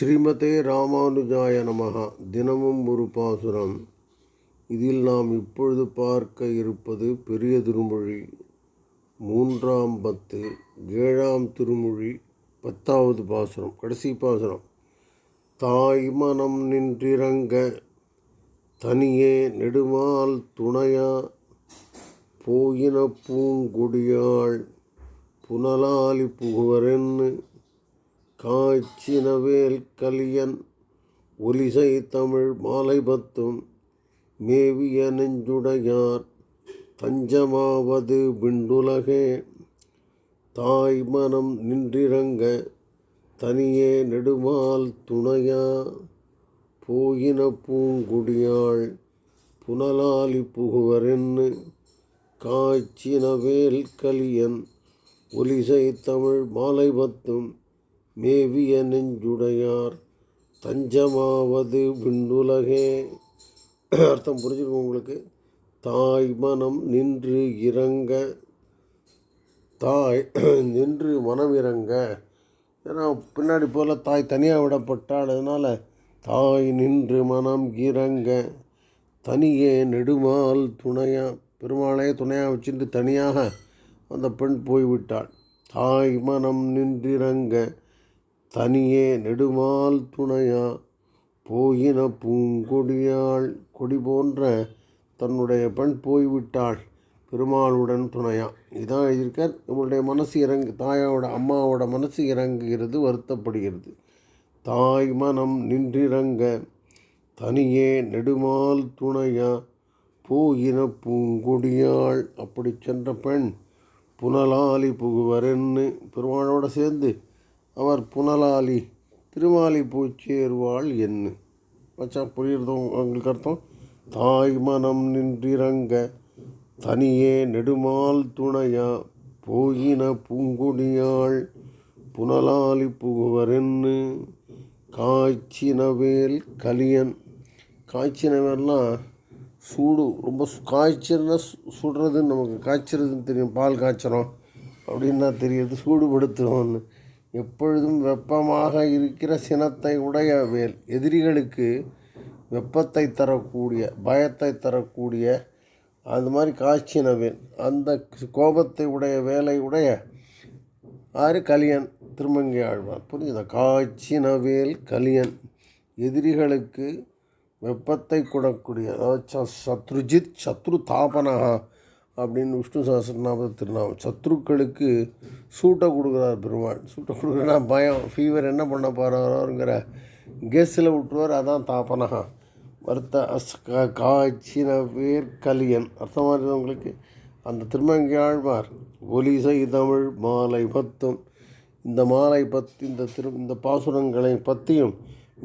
ஸ்ரீமதே ராமானுஜாய நமகா தினமும் ஒரு பாசுரம். இதில் நாம் இப்பொழுது பார்க்க இருப்பது பெரிய திருமொழி மூன்றாம் பத்து ஏழாம் திருமொழி பத்தாவது பாசுரம் கடைசி பாசுரம். தாய் மனம் நின்றிறங்க தனியே நெடுமால் துணையா போயின பூங்கொடியாள் புனலாலி புகுவரென்னு காய்ச்சினவேல் கலியன் ஒலிசை தமிழ் மாலை பத்தும் மேவிய நெஞ்சுடையார் தஞ்சமாவது விண்டுலகே தாய் மனம் நின்றிறங்க தனியே நெடுமால் துணையா. போயின பூங்குடியாள் புனலாலி புகுவரென்னு காய்ச்சினவேல் கலியன் ஒலிசை தமிழ் மாலை பத்தும் மேவிய நெஞ்சுடையார் தஞ்சமாவது விண்ணுலகே. அர்த்தம் புரிஞ்சிருக்கும் உங்களுக்கு? தாய் மனம் நின்று இறங்க தாய் நின்று மனம் இறங்க. ஏன்னா பின்னாடி போல் தாய் தனியாக விடப்பட்டால் அதனால் தாய் நின்று மனம் இறங்க. தனியே நெடுமால் துணையாக பெருமாளே துணையாக வச்சுட்டு தனியாக அந்த பெண் போய்விட்டாள். தாய் மனம் நின்றிறங்க. தனியே நெடுமால் துணையா போயின பூங்கொடியாள் கொடி போன்ற தன்னுடைய பெண் போய்விட்டாள் பெருமாளுடன் துணையா. இதான் எழுதியிருக்கார். நம்மளுடைய மனசு இறங்கு தாயோட அம்மாவோட மனசு இறங்குகிறது வருத்தப்படுகிறது. தாய் மனம் நின்றிறங்க தனியே நெடுமால் துணையா போயின பூங்கொடியாள். அப்படி சென்ற பெண் புனலாலி புகுவரென்னு பெருமாளோடு சேர்ந்து அவர் புனலாளி திருமாலி பூச்சேர்வாள் என்ன? வச்சா புரியுறதும் அவங்களுக்கு அர்த்தம்? தாய் மனம் நின்றிறங்க தனியே நெடுமால் துணையா போயின பூங்குடியாள் புனலாளி புகுவரென்னு காய்ச்சினவேல் கலியன். காய்ச்சினவேல்லாம் சூடு ரொம்ப காய்ச்சல்னா சுடுறதுன்னு நமக்கு காய்ச்சறதுன்னு தெரியும் பால் காய்ச்சறோம் அப்படின்னா தெரியுது சூடுபடுத்துகிறோம்னு எப்பொழுதும் வெப்பமாக இருக்கிற சினத்தை உடைய வேல் எதிரிகளுக்கு வெப்பத்தை தரக்கூடிய பயத்தை தரக்கூடிய அது மாதிரி காய்ச்சின வேல் அந்த கோபத்தை உடைய வேலை உடைய ஆறு கலியன் திருமங்கை ஆழ்வார் புரியுதா? காய்ச்சின வேல் கலியன். எதிரிகளுக்கு வெப்பத்தை கொடக்கூடிய அதாவது சத்ருஜித் சத்ரு தாபனகா அப்படின்னு விஷ்ணு சஹசிரநாம திருநாமம். சத்ருக்களுக்கு சூட்டை கொடுக்குறார் பெருமாள். சூட்டை கொடுக்குறேன்னா பயம். ஃபீவர் என்ன பண்ண போகிறாரோங்கிற கெஸ்ஸில் விட்டுருவார். அதான் தாப்பனகா வருத்த அஸ் காய்ச்சின பேர் கலியன் அர்த்தமாக இருக்குது உங்களுக்கு? அந்த திருமங்கியாழ்வார் ஒலிசை தமிழ் மாலை பத்தும் இந்த மாலை பத்து இந்த திரு இந்த பாசுரங்களை பற்றியும்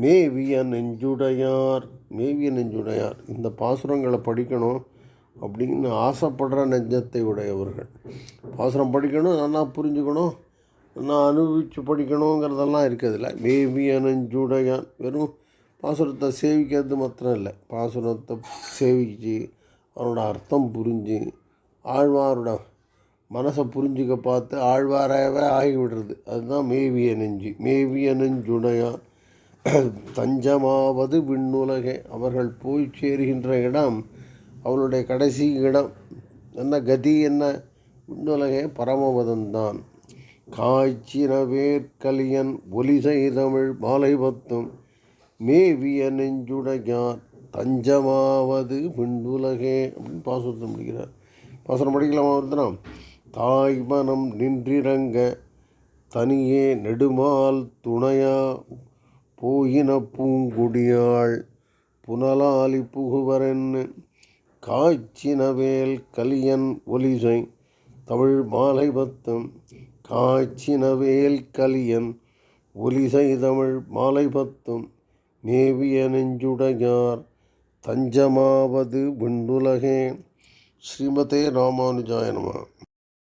மேவிய நெஞ்சுடையார். மேவிய நெஞ்சுடையார். இந்த பாசுரங்களை படிக்கணும். அப்படின்னு ஆசைப்படுற நெஞ்சத்தை உடையவர்கள். பாசுரம் படிக்கணும் நல்லா புரிஞ்சுக்கணும் நான் அனுபவித்து படிக்கணுங்கிறதெல்லாம் இருக்கிறதில்ல. மேபி அனஞ்சுடையான் வெறும் பாசுரத்தை சேவிக்கிறது மாத்திரம் இல்லை. பாசுரத்தை சேவிச்சு அவனோட அர்த்தம் புரிஞ்சு ஆழ்வாரோட மனசை புரிஞ்சுக்க பார்த்து ஆழ்வாராகவே ஆகிவிடுறது. அதுதான் மேவிய நெஞ்சு மேவிய நெஞ்சுடையான் தஞ்சமாவது விண்ணுலகே. அவர்கள் போய் சேருகின்ற இடம் அவளுடைய கடைசி இடம். என்ன கதி என்ன? விண்ணுலகே பரமபதம்தான் காய்ச்சின வேர்க்கலியன் ஒலிசை தமிழ் மாலை பத்தும் மேவிய நெஞ்சுடையார் தஞ்சமாவது விண்ணுலகே அப்படின்னு பாசுரத்தை முடிக்கிறார். பாசுரம் படிக்கலாமா ஒருத்தனம் தாய் மனம் நின்றிறங்க தனியே நெடுமால் துணையா போயின பூங்குடியாள் புனலாலி புகுவரென்னு காய்ச்சினவேல் கலியன் ஒலிசை தமிழ் மாலை பத்தம் காய்ச்சினவேல் கலியன் ஒலிசை தமிழ் மாலை பத்தும் நேவிய நெஞ்சுடையார் தஞ்சமாவது விண்டுலகே ஸ்ரீமதே ராமானுஜாயனமா